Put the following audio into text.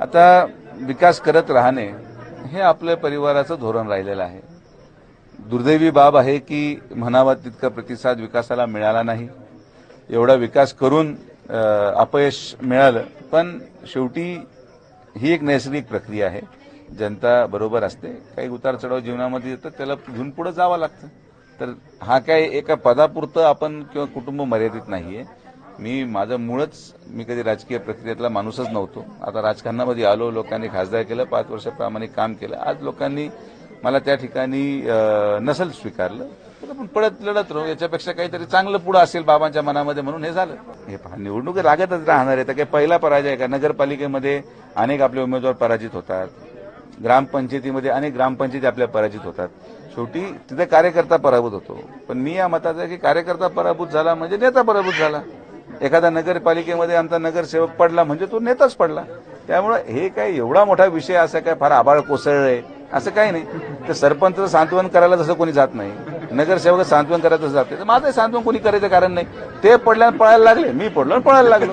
आता विकास करत राहणे हे आपल्या परिवाराचं धोरण राहिलेलं आहे. दुर्दैवी बाब आहे की म्हणावा तितका प्रतिसाद विकासाला मिळाला नाही. एवढा विकास करून अपयश मिळालं पण शेवटी ही एक नैसर्गिक प्रक्रिया आहे. जनता बरोबर असते काही उतार चढाव जीवनामध्ये येतं त्याला घेऊन पुढे जावं लागतं. तर हा काय एका पदापुरतं आपण किंवा कुटुंब मर्यादित नाहीये. मी माझं मूळच मी कधी राजकीय प्रक्रियेतला माणूसच नव्हतो. आता राजकारणामध्ये आलो लोकांनी खासदार केलं पाच वर्ष प्रामाणिक काम केलं. आज लोकांनी मला त्या ठिकाणी नसेल नसल स्वीकारलं. तर आपण पळत लढत राहू याच्यापेक्षा काहीतरी चांगलं पुढं असेल बाबांच्या मनामध्ये म्हणून हे झालं. हे पहा निवडणूक लागतच राहणार आहे. तर काही पहिला पराजय आहे का? नगरपालिकेमध्ये अनेक आपले उमेदवार पराजित होतात. ग्रामपंचायतीमध्ये अनेक ग्रामपंचायती आपल्या पराजित होतात. शेवटी तिथे कार्यकर्ता पराभूत होतो. पण मी या मताचा की कार्यकर्ता पराभूत झाला म्हणजे नेता पराभूत झाला. एखादा नगरपालिकेमध्ये आमचा नगरसेवक पडला म्हणजे तो नेताच पडला. त्यामुळं हे काय एवढा मोठा विषय असा काय फार आबाळ कोसळलंय असं काही नाही. तर सरपंच सांत्वन करायला जसं कोणी जात नाही. नगरसेवक सांत्वन करायचं जाते तर माझं सांत्वन कोणी करायचं कारण नाही. ते पडल्यानं पळायला लागले मी पडलो पळायला लागलो.